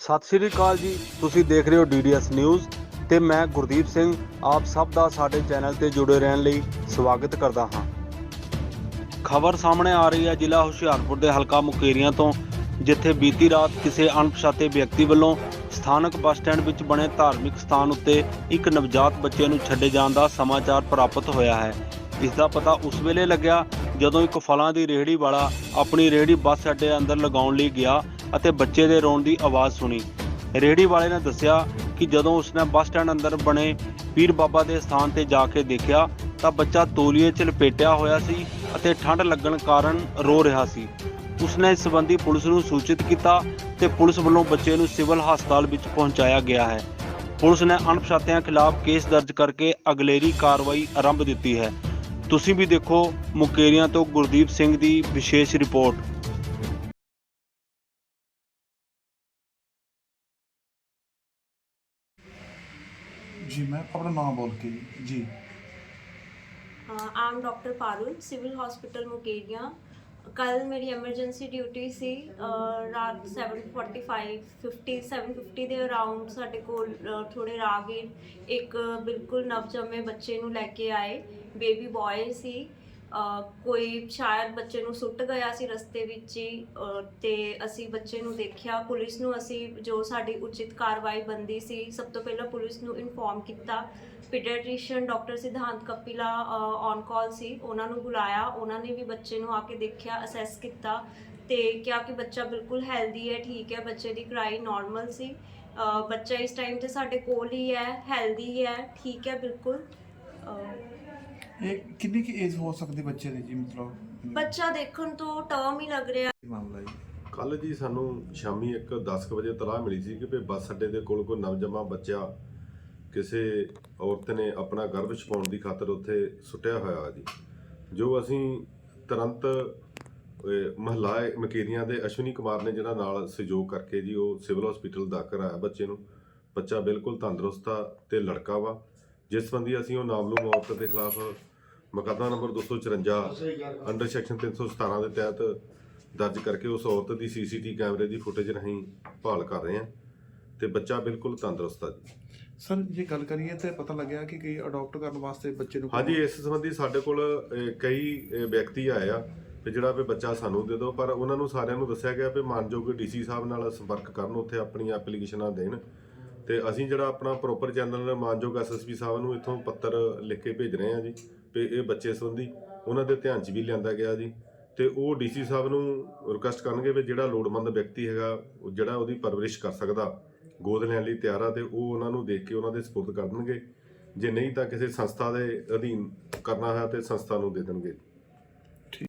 ਸਤਿ ਸ਼੍ਰੀ ਅਕਾਲ ਜੀ। ਤੁਸੀਂ ਦੇਖ ਰਹੇ ਹੋ ਡੀਡੀਐਸ ਨਿਊਜ਼ ਤੇ ਮੈਂ ਗੁਰਦੀਪ ਸਿੰਘ ਆਪ ਸਭ ਦਾ ਸਾਡੇ ਚੈਨਲ ਤੇ ਜੁੜੇ ਰਹਿਣ ਲਈ ਸਵਾਗਤ ਕਰਦਾ ਹਾਂ। ਖਬਰ ਸਾਹਮਣੇ ਆ ਰਹੀ ਹੈ ਜ਼ਿਲ੍ਹਾ ਹੁਸ਼ਿਆਰਪੁਰ ਦੇ ਹਲਕਾ ਮੁਕੇਰੀਆਂ ਤੋਂ, ਜਿੱਥੇ ਬੀਤੀ ਰਾਤ ਕਿਸੇ ਅਣਪਛਾਤੇ ਵਿਅਕਤੀ ਵੱਲੋਂ ਸਥਾਨਕ ਬੱਸ ਸਟੈਂਡ ਵਿੱਚ ਬਣੇ ਧਾਰਮਿਕ ਸਥਾਨ ਉੱਤੇ ਇੱਕ ਨਵਜਾਤ ਬੱਚੇ ਨੂੰ ਛੱਡੇ ਜਾਣ ਦਾ ਸਮਾਚਾਰ ਪ੍ਰਾਪਤ ਹੋਇਆ ਹੈ। ਇਸ ਦਾ ਪਤਾ ਉਸ ਵੇਲੇ ਲੱਗਿਆ ਜਦੋਂ ਇੱਕ ਫਲਾਂ ਦੀ ਰੇਹੜੀ ਵਾਲਾ ਆਪਣੀ ਰੇਹੜੀ ਬੱਸ ਅੱਡੇ ਅੰਦਰ ਲਗਾਉਣ ਲਈ ਗਿਆ ਅਤੇ ਬੱਚੇ ਦੇ ਰੋਣ ਦੀ ਆਵਾਜ਼ ਸੁਣੀ। ਰੇਹੜੀ ਵਾਲੇ ਨੇ ਦੱਸਿਆ ਕਿ ਜਦੋਂ ਉਸਨੇ ਬੱਸ ਸਟੈਂਡ ਅੰਦਰ ਬਣੇ ਪੀਰ ਬਾਬਾ ਦੇ ਸਥਾਨ ਤੇ ਜਾ ਕੇ ਦੇਖਿਆ ਤਾਂ ਬੱਚਾ ਤੋਲੀਏ 'ਚ ਲਪੇਟਿਆ ਹੋਇਆ ਸੀ ਅਤੇ ਠੰਡ ਲੱਗਣ ਕਾਰਨ ਰੋ ਰਿਹਾ ਸੀ। ਉਸਨੇ ਇਸ ਸੰਬੰਧੀ ਪੁਲਿਸ ਨੂੰ ਸੂਚਿਤ ਕੀਤਾ ਤੇ ਪੁਲਿਸ ਵੱਲੋਂ ਬੱਚੇ ਨੂੰ ਸਿਵਲ ਹਸਪਤਾਲ ਵਿੱਚ ਪਹੁੰਚਾਇਆ ਗਿਆ ਹੈ। ਪੁਲਿਸ ਨੇ ਅਣਪਛਾਤਿਆਂ ਖਿਲਾਫ ਕੇਸ ਦਰਜ ਕਰਕੇ ਅਗਲੇਰੀ ਕਾਰਵਾਈ ਆਰੰਭ ਦਿੱਤੀ ਹੈ। ਤੁਸੀਂ ਵੀ ਦੇਖੋ ਮੁਕੇਰੀਆਂ ਤੋਂ ਗੁਰਦੀਪ ਸਿੰਘ ਦੀ ਵਿਸ਼ੇਸ਼ ਰਿਪੋਰਟ। ਜੀ, ਮੈਂ ਆਪਣਾ ਨਾਮ ਬੋਲ ਕੇ ਜੀ ਜੀ। ਆਮ doctor Parul civil hospital Mukerian ਕੱਲ ਮੇਰੀ ਐਮਰਜੈਂਸੀ ਡਿਊਟੀ ਸੀ, ਅਹ, ਰਾਤ 7:45 50 7:50 ਦੇ ਅਰਾਊਂਡ ਸਾਡੇ ਕੋਲ, ਅਹ ਥੋੜੇ ਰਾਹਗੀਰ ਇੱਕ ਬਿਲਕੁਲ ਨਵਜੰਮੇ ਬੱਚੇ ਨੂੰ ਲੈ ਕੇ ਆਏ। ਬੇਬੀ ਬॉय ਸੀ। ਕੋਈ ਸ਼ਾਇਦ ਬੱਚੇ ਨੂੰ ਸੁੱਟ ਗਿਆ ਸੀ ਰਸਤੇ ਵਿੱਚ ਹੀ, ਅਹ, ਤੇ ਅਸੀਂ ਬੱਚੇ ਨੂੰ ਦੇਖਿਆ। ਪੁਲਿਸ ਨੂੰ ਅਸੀਂ ਜੋ ਸਾਡੀ ਉਚਿਤ ਕਾਰਵਾਈ ਬੰਦੀ ਸੀ, ਸਭ ਤੋਂ ਪਹਿਲਾਂ ਪੁਲਿਸ ਨੂੰ ਇਨਫੋਰਮ ਕੀਤਾ। ਪੀਡੀਆਟ੍ਰੀਸ਼ੀਅਨ ਡਾਕਟਰ ਸਿਧਾਂਤ ਕਪਿਲਾ ਔਨ ਕਾਲ ਸੀ। ਉਹਨਾਂ ਨੂੰ ਬੁਲਾਇਆ। ਉਹਨਾਂ ਨੇ ਵੀ ਬੱਚੇ ਨੂੰ ਆ ਕੇ ਦੇਖਿਆ ਅਸੈਸ ਕੀਤਾ ਤੇ ਕਿਹਾ ਕਿ ਬੱਚਾ ਬਿਲਕੁਲ ਹੈਲਦੀ ਹੈ, ਠੀਕ ਹੈ, ਬੱਚੇ ਦੀ ਕਰਾਈ ਨਾਰਮਲ ਸੀ। ਅਹ, ਬੱਚਾ ਇਸ ਟਾਈਮ ਤੇ ਸਾਡੇ ਕੋਲ ਹੀ ਹੈ ਹੈਲਦੀ ਹੈ, ਠੀਕ ਹੈ, ਬਿਲਕੁਲ। ਅਹ ਇਹ ਕਿੰਨੀ ਕੀ ਏਜ ਹੋ ਸਕਦੀ ਬੱਚੇ ਦੀ ਜੀ ਮਤਲਬ? ਬੱਚਾ ਦੇਖਣ ਤੋਂ ਟਰਮ ਹੀ ਲੱਗ ਰਿਹਾ। ਮਾਮਲਾ ਜੀ? ਕੱਲ ਜੀ ਸਾਨੂੰ ਸ਼ਾਮੀ ਇੱਕ 10 ਕੁ ਵਜੇ ਤਲਾਹ ਮਿਲੀ ਸੀ ਕਿ ਵੀ ਬੱਸ ਅੱਡੇ ਦੇ ਕੋਲ ਕੋਈ ਨਵਜੰਮਾ ਬੱਚਾ ਕਿਸੇ ਔਰਤ ਨੇ ਆਪਣਾ ਗਰਭ ਛਪਾਉਣ ਦੀ ਖਾਤਰ ਉੱਥੇ ਸੁੱਟਿਆ ਹੋਇਆ ਜੀ। ਜੋ ਅਸੀਂ ਤੁਰੰਤ ਮਹਲਾ ਮਕੇਰੀਆਂ ਦੇ ਅਸ਼ਵਨੀ ਕੁਮਾਰ ਨੇ ਜਿਹੜਾ ਨਾਲ ਸਹਿਯੋਗ ਕਰਕੇ ਜੀ ਉਹ ਸਿਵਲ ਹਸਪੀਟਲ ਦਾਖਲ ਕਰਾਇਆ ਬੱਚੇ ਨੂੰ। ਬੱਚਾ ਬਿਲਕੁਲ ਤੰਦਰੁਸਤ ਆ ਤੇ ਲੜਕਾ ਵਾ। ਜਿਸ ਸੰਬੰਧੀ ਅਸੀਂ ਉਹ ਨਾਮਲੂਮ ਔਰਤ ਦੇ ਖਿਲਾਫ ਮੁਕੱਦਮਾ ਨੰਬਰ 254 ਅੰਡਰ ਸੈਕਸ਼ਨ 317 ਦੇ ਤਹਿਤ ਦਰਜ ਕਰਕੇ ਉਸ ਔਰਤ ਦੀ ਸੀਸੀਟੀ ਕੈਮਰੇ ਦੀ ਫੁਟੇਜ ਰਾਹੀਂ ਭਾਲ ਕਰ ਰਹੇ ਹਾਂ ਤੇ ਬੱਚਾ ਬਿਲਕੁਲ ਤੰਦਰੁਸਤ ਆ ਜੀ। ਸਰ ਜੇ ਗੱਲ ਕਰੀਏ ਤੇ ਪਤਾ ਲੱਗਿਆ ਕਿ ਕਈ ਅਡਾਪਟ ਕਰਨ ਵਾਸਤੇ ਬੱਚੇ ਨੂੰ ਹਾਂਜੀ ਇਸ ਸੰਬੰਧੀ ਸਾਡੇ ਕੋਲ ਅਹ, ਕਈ ਅਹ, ਵਿਅਕਤੀ ਆਏ ਆ ਵੀ ਜਿਹੜਾ ਵੀ ਬੱਚਾ ਸਾਨੂੰ ਦੇ ਦਿਓ ਪਰ ਉਹਨਾਂ ਨੂੰ ਸਾਰਿਆਂ ਨੂੰ ਦੱਸਿਆ ਗਿਆ ਵੀ ਮਾਨਯੋਗ ਡੀਸੀ ਸਾਹਿਬ ਨਾਲ ਸੰਪਰਕ ਕਰਨ ਉੱਥੇ ਆਪਣੀਆਂ ਐਪਲੀਕੇਸ਼ਨਾਂ ਦੇਣ। ਤੇ ਅਸੀਂ ਜਿਹੜਾ ਆਪਣਾ ਪ੍ਰੋਪਰ ਚੈਨਲ ਮਾਨਯੋਗ ਐਸਐਸਪੀ ਸਾਹਿਬ ਨੂੰ ਇੱਥੋਂ ਪੱਤਰ ਲਿਖ ਕੇ ਭੇਜ ਰਹੇ ਹਾਂ ਜੀ, ਵੀ ਇਹ ਬੱਚੇ ਸੰਬੰਧੀ ਉਹਨਾਂ ਦੇ ਧਿਆਨ 'ਚ ਵੀ ਲਿਆਂਦਾ ਗਿਆ ਜੀ। ਤੇ ਉਹ ਡੀਸੀ ਸਾਹਿਬ ਨੂੰ ਰਿਕੁਐਸਟ ਕਰਨਗੇ ਵੀ ਜਿਹੜਾ ਲੋੜਵੰਦ ਵਿਅਕਤੀ ਹੈਗਾ, ਉਹ ਜਿਹੜਾ ਉਹਦੀ ਪਰਵਰਿਸ਼ ਕਰ ਸਕਦਾ, ਗੋਦ ਲੈਣ ਲਈ ਤਿਆਰ ਆ ਤੇ ਉਹ ਉਹਨਾਂ ਨੂੰ ਦੇਖ ਕੇ ਉਹਨਾਂ ਦੇ ਸਪੁਰਦ ਕਰ ਦੇਣਗੇ। ਜੇ ਨਹੀਂ ਤਾਂ ਕਿਸੇ ਸੰਸਥਾ ਦੇ ਅਧੀਨ ਕਰਨਾ ਹੈ ਤੇ ਸੰਸਥਾ ਨੂੰ ਦੇ ਦੇਣਗੇ।